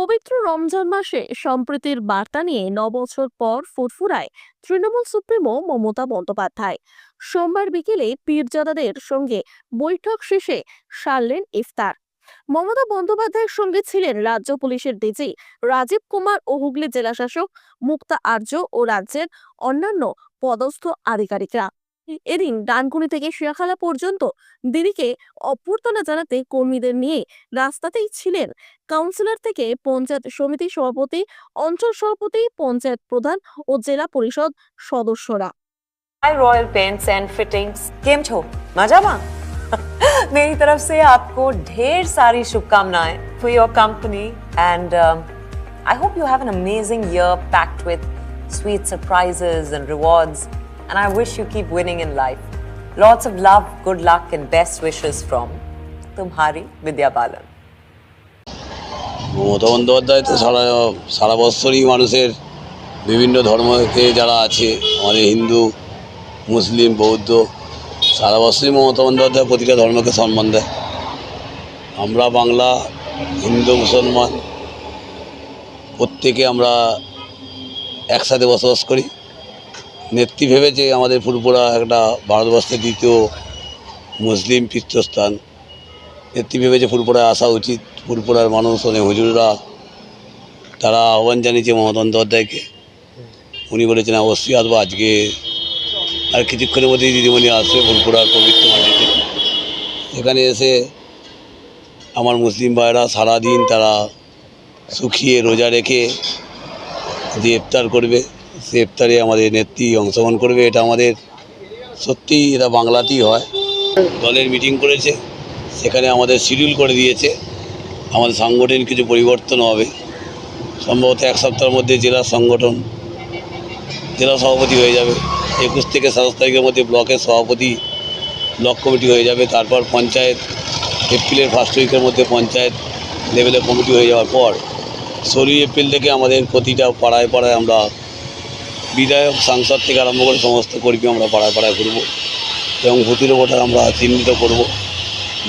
পবিত্র রমজান মাসে সম্প্রীতির বার্তা নিয়ে নবছর পর ফুরফুরায় তৃণমূল সুপ্রিমো মমতা বন্দ্যোপাধ্যায়। সোমবার বিকেলে পীরজাদাদের সঙ্গে বৈঠক শেষে সারলেন ইফতার। মমতা বন্দ্যোপাধ্যায়ের সঙ্গে ছিলেন রাজ্য পুলিশের ডিজি রাজীব কুমার ও হুগলি জেলাশাসক মুক্তা আর্য ও রাজ্যের অন্যান্য পদস্থ আধিকারিকরা। এদিন ডানকুনি থেকে শিয়াখালা পর্যন্ত দিদিকে অভ্যর্থনা জানাতে কর্মীদের নিয়ে রাস্তাতেই ছিলেন কাউন্সিলর থেকে পঞ্চায়েত সমিতি সভাপতি অঞ্চল সভাপতি পঞ্চায়েত প্রধান ও জেলা পরিষদ সদস্যরা hi Royal Paints and Fittings केम छो मजामा मेरी तरफ से आपको ढेर सारी शुभकामनाएं for your company and I hope you have an amazing year packed with sweet surprises and rewards And I wish you keep winning in life. Lots of love, good luck and best wishes from Tumhari Vidya Balan. Mamata Bandyopadhyay তো সারা সারা বৎসরই মানুষের বিভিন্ন ধর্মকে যারা আছে আমাদের হিন্দু মুসলিম বৌদ্ধ সারা বৎসরই মমতা বন্দ্যোপাধ্যায় প্রতিটা ধর্মকে সম্মান দেয় আমরা বাংলা হিন্দু মুসলমান প্রত্যেকে আমরা একসাথে বসবাস করি নেত্রী ভেবেছে আমাদের ফুরপুরা একটা ভারতবর্ষের দ্বিতীয় মুসলিম তীর্থস্থান, নেত্রী ভেবেছে ফুরপুরায় আসা উচিত ফুরপুরার মানুষ অনেক হুজুররা, তারা আহ্বান জানিয়েছে মমতা বন্দ্যোপাধ্যায়কে। উনি বলেছেন, অবশ্যই আসব আজকে। আর কিছুক্ষণের মধ্যেই দিদিমণি আসবে ফুরপুরার পবিত্র মাটিতে এখানে এসে আমার মুসলিম ভাইরা সারাদিন তারা শুকিয়ে রোজা রেখে যে ইফতার করবে। সে ইফতারে আমাদের নেত্রী অংশগ্রহণ করবে, এটা আমাদের সত্যিই এটা বাংলাতেই হয়। দলের মিটিং করেছে, সেখানে আমাদের শিডিউল করে দিয়েছে, আমাদের সাংগঠনিক কিছু পরিবর্তন হবে। সম্ভবত এক সপ্তাহের মধ্যে জেলা সংগঠন, জেলা সভাপতি হয়ে যাবে। একুশ থেকে সাতাশ তারিখের মধ্যে ব্লকের সভাপতি, ব্লক কমিটি হয়ে যাবে। তারপর পঞ্চায়েত, এপ্রিলের ফার্স্ট উইকের মধ্যে পঞ্চায়েত লেভেলে কমিটি হয়ে যাওয়ার পর, ষোলোই এপ্রিল থেকে আমাদের প্রতিটা পাড়ায় পাড়ায় আমরা বিধায়ক, সাংসদ থেকে আরম্ভ করে সমস্ত কর্মী আমরা পাড়ায় পাড়ায় ঘুরবো এবং ভুতুরে ভোটার আমরা চিহ্নিত করব।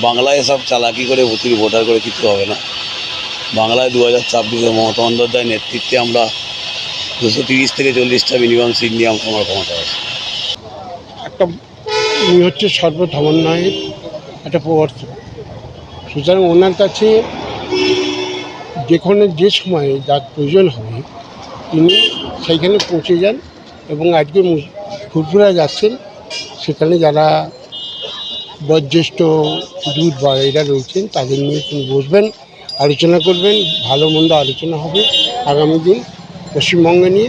বাংলায় সব চালাকি করে ভুতুরি ভোটার করে কিছু হবে না। বাংলায় দু হাজার ছাব্বিশে মমতা বন্দ্যোপাধ্যায়ের নেতৃত্বে আমরা দুশো তিরিশ থেকে চল্লিশটা মিনিমাম সিট নিয়ে আমরা ক্ষমতা আছে। একটা উনি হচ্ছে সর্বধর্মন্বয়ের একটা প্রবর্তক। সুতরাং ওনার কাছে যেখানে যে সময়ে যার প্রয়োজন হবে তিনি সেইখানে পৌঁছে যান এবং আজকে ফুরফুরা যাচ্ছেন। সেখানে যারা বয়োজ্যেষ্ঠ দুধ বা এরা রয়েছেন, তাদের নিয়ে তিনি বসবেন, আলোচনা করবেন, ভালো মন্দ আলোচনা হবে আগামী দিন পশ্চিমবঙ্গে নিয়ে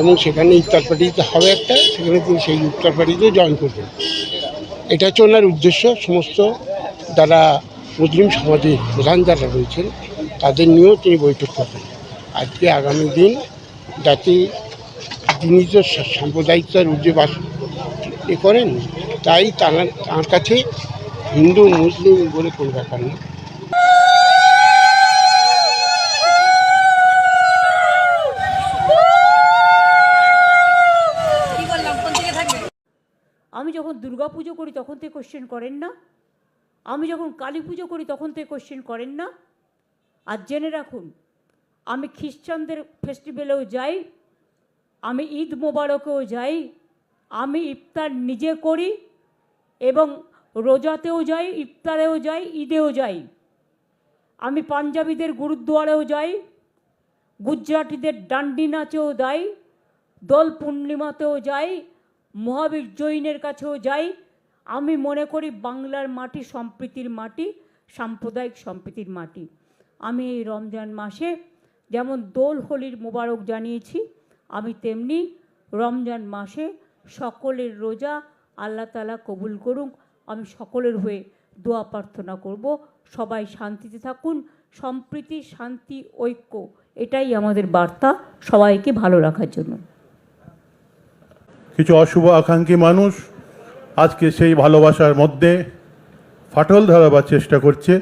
এবং সেখানে ইফতার পার্টিতে হবে একটা, সেখানে তিনি সেই ইফতার পার্টিতেও জয়েন করবেন। এটা হচ্ছে ওনার উদ্দেশ্য। সমস্ত যারা মুসলিম সমাজের প্রধান যারা রয়েছেন, তাদের নিয়েও তিনি বৈঠক করবেন। আজকে আগামী দিন যাতে তিনি তো সাম্প্রদায়িকতার ঊর্ধ্বে বাস এ করেন, তাই তার তার কাছে হিন্দু, মুসলিম বলে কোনো ব্যাপার নেই। আমি যখন দুর্গা পুজো করি তখন থেকে কোশ্চেন করেন না। আমি যখন কালী পুজো করি তখন থেকে কোশ্চেন করেন না। আর জেনে রাখুন আমি খ্রিস্টানদের ফেস্টিভ্যালেও যাই, আমি ঈদ মোবারকেও যাই, আমি ইফতার নিজে করি এবং রোজাতেও যাই, ইফতারেও যাই, ঈদেও যাই। আমি পাঞ্জাবিদের গুরুদ্বারেও যাই, গুজরাটিদের ডান্ডি নাচেও যাই, দোল পূর্ণিমাতেও যাই, মহাবীর জৈনের কাছেও যাই। আমি মনে করি বাংলার মাটি সম্প্রীতির মাটি, সাম্প্রদায়িক সম্প্রীতির মাটি। আমি এই রমজান মাসে যেমন দোল, হোলির মোবারক জানিয়েছি, আমি তেমনি রমজান মাসে সকলের রোজা আল্লাহ তালা কবুল করুক। আমি সকলের হয়ে দোয়া প্রার্থনা করব। সবাই শান্তিতে থাকুন। সম্প্রীতি, শান্তি, ঐক্য, এটাই আমাদের বার্তা সবাইকে ভালো রাখার জন্য। কিছু অশুভ আকাঙ্ক্ষী মানুষ আজকে সেই ভালোবাসার মধ্যে ফাটল ধরাবার চেষ্টা করছে।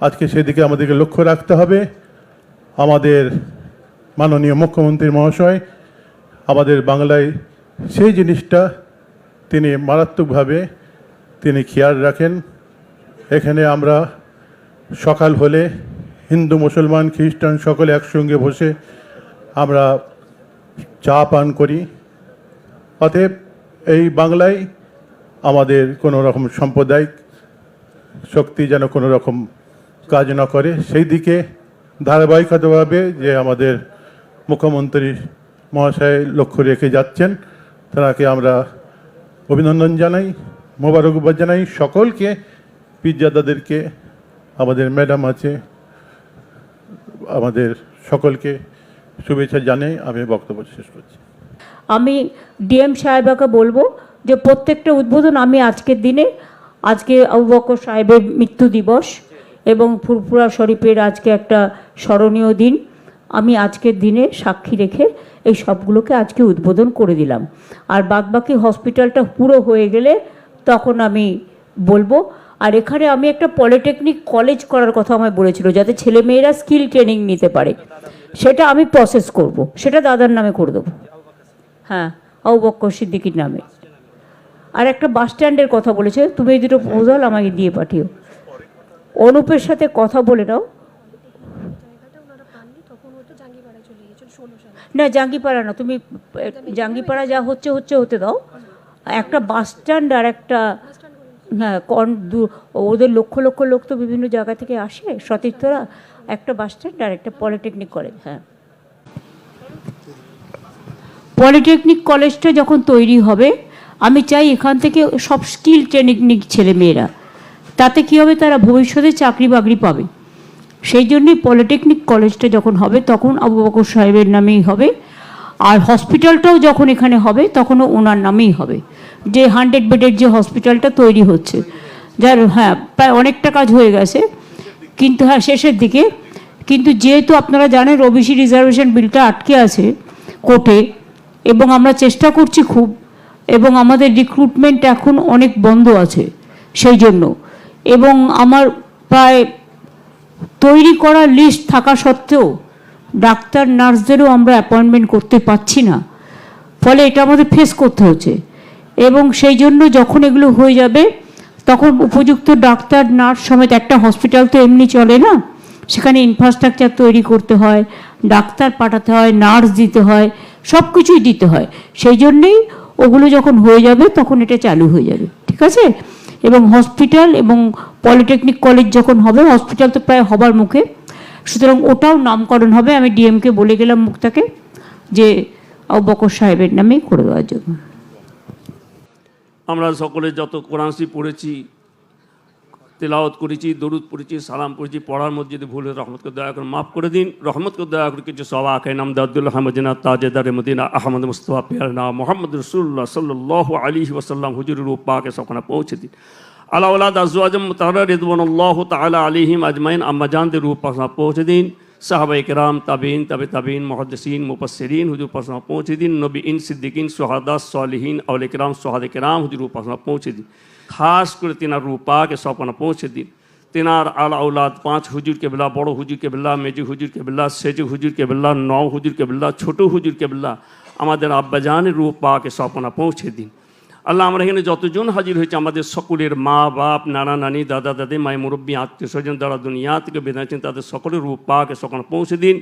আজকে সেদিকে আমাদেরকে লক্ষ্য রাখতে হবে। আমাদের মাননীয় মুখ্যমন্ত্রী মহাশয়, আমাদের বাংলায় সেই জিনিসটা তিনি মারাত্মকভাবে তিনি খেয়াল রাখেন। এখানে আমরা সকাল হলে হিন্দু, মুসলমান, খ্রিস্টান সকলে একসঙ্গে বসে আমরা চা পান করি। অতএব এই বাংলায় আমাদের কোনো রকম সাম্প্রদায়িক শক্তি যেন কোনো রকম কাজ না করে, সেই দিকে ধারাবাহিকতাভাবে যে আমাদের মুখ্যমন্ত্রী মহাশয় লক্ষ্য রেখে যাচ্ছেন, তাকে আমরা অভিনন্দন জানাই, মোবারকবাদ জানাই। সকলকে পিজ্জাদাদেরকে আমাদের ম্যাডাম আছে, আমাদের সকলকে শুভেচ্ছা জানাই। আমি বক্তব্য শেষ করছি। আমি ডিএম সাহেবাকে বলব যে প্রত্যেকটা উদ্বোধন আমি আজকের দিনে, আজকে আবু সাহেবের মৃত্যু দিবস এবং ফুরফুরা শরীফের আজকে একটা স্মরণীয় দিন। আমি আজকের দিনে সাক্ষী রেখে এই সবগুলোকে আজকে উদ্বোধন করে দিলাম। আর বাদবাকি হসপিটালটা পুরো হয়ে গেলে তখন আমি বলব, আর এখানে আমি একটা পলিটেকনিক কলেজ করার কথা আমায় বলেছিল, যাতে ছেলেমেয়েরা স্কিল ট্রেনিং নিতে পারে। সেটা আমি প্রসেস করব। সেটা দাদার নামে করে দেবো। হ্যাঁ আবু বক্কর সিদ্দিকির নামে। আর একটা বাস স্ট্যান্ডের কথা বলেছে, তুমি এই দুটো প্রপোজাল আমাকে দিয়ে পাঠিও। অনুপের সাথে কথা বলে নাও। না জাঙ্গিপাড়া না তুমি জাঙ্গিপাড়া যা হচ্ছে হচ্ছে হতে দাও। একটা বাস স্ট্যান্ড আর একটা হ্যাঁ কন ওদের লক্ষ লক্ষ লোক তো বিভিন্ন জায়গা থেকে আসে সতীর্থরা। একটা বাস স্ট্যান্ড আর একটা পলিটেকনিক কলেজ হ্যাঁ। পলিটেকনিক কলেজটা যখন তৈরি হবে আমি চাই এখান থেকে সব স্কিল ট্রেনিং ছেলে মেয়েরা তাতে কী হবে? তারা ভবিষ্যতে চাকরি বাকরি পাবে। সেই জন্যই পলিটেকনিক কলেজটা যখন হবে, তখন আবু বকর সাহেবের নামেই হবে। আর হসপিটালটাও যখন এখানে হবে, তখনও ওনার নামেই হবে। যে হান্ড্রেড বেডের যে হসপিটালটা তৈরি হচ্ছে। যার হ্যাঁ প্রায় অনেকটা কাজ হয়ে গেছে। কিন্তু হ্যাঁ শেষের দিকে। কিন্তু যেহেতু আপনারা জানেন ওবিসি রিজার্ভেশন বিলটা আটকে আছে কোর্টে, এবং আমরা চেষ্টা করছি খুব, এবং আমাদের রিক্রুটমেন্ট এখন অনেক বন্ধ আছে, সেই জন্য। এবং আমার প্রায় তৈরি করা লিস্ট থাকা সত্ত্বেও ডাক্তার, নার্সদেরও আমরা অ্যাপয়েন্টমেন্ট করতে পারছি না। ফলে এটা আমাদের ফেস করতে হচ্ছে। এবং সেই জন্য যখন এগুলো হয়ে যাবে, তখন উপযুক্ত ডাক্তার, নার্স সমেত একটা হসপিটাল তো এমনি চলে না? সেখানে ইনফ্রাস্ট্রাকচার তৈরি করতে হয়, ডাক্তার পাঠাতে হয়, নার্স দিতে হয় সব কিছুই দিতে হয়। সেই জন্যেই ওগুলো যখন হয়ে যাবে, তখন এটা চালু হয়ে যাবে। ঠিক আছে? এবং হসপিটাল এবং পলিটেকনিক কলেজ যখন হবে, হসপিটাল তো প্রায় হবার মুখে। সুতরাং ওটাও নামকরণ হবে, আমি ডিএমকে বলে গেলাম মুক্তাকে যে বকর সাহেবের নামে করে দেওয়ার জন্য। আমরা সকলে যত কোরআন পড়েছি তেলাওয়াত করেছি, দরুদ পড়েছি, সালাম পড়েছি, পড়ার মধ্যে যদি ভুল রহমতকে দয়া করে মাফ করে দিন। রহমতকে দয়া করে কিছু সবা আখাই নাম দাদুল্লাহ আহমদিনা তাজেদার মদিনা, আহমদ মুস্তফা পেয়ারনা মোহাম্মদ রসুল্লাহ সাল্লাহ আলী ওসাল্লাম হুজুরের পাকে সখানে পৌঁছে দিন। আল্লাহ আল্লাহ আজম তারা রিদওয়ানুল্লাহ তালা আলিহিম আজমাইন আম্মাজানদের রূপ পৌঁছে দিন। সাহাবা ইকরাম তাবিন তবে তাবিন মহদসিন মুপসরিন হুজুর পাশা পৌঁছে দিন। নবী ইন সিদ্দিকিন, সোহাদা, সালিহীন আউল ইকরাম সোহাদ ইকরাম হুজুর পাশা পৌঁছে দিন। খাস করে তেনার রূপাকে সপনা পৌঁছে দিন। তেনার আল আউলাদ, পাঁচ হুজুর কেবলা, বড় হুজুর কেবলা, মেজু হুজুর কেবলা, সেজু হুজুর কেবলা, নও হুজুর কেবলা, ছোট হুজুর কেবলা, আমাদের আব্বাজানের রূপ পাকে সপনা পৌঁছে দিন। আল্লাহ আমরা এখানে যতজন হাজির হয়েছে, আমাদের সকলের মা, বাপ, নানা, নানি, দাদা, দাদি, মায়ের মুরব্বী, আত্মীয় স্বজন, যারা দুনিয়া থেকে বেঁধেছেন তাদের সকলের রূপ পাকে সকল পৌঁছে দিন।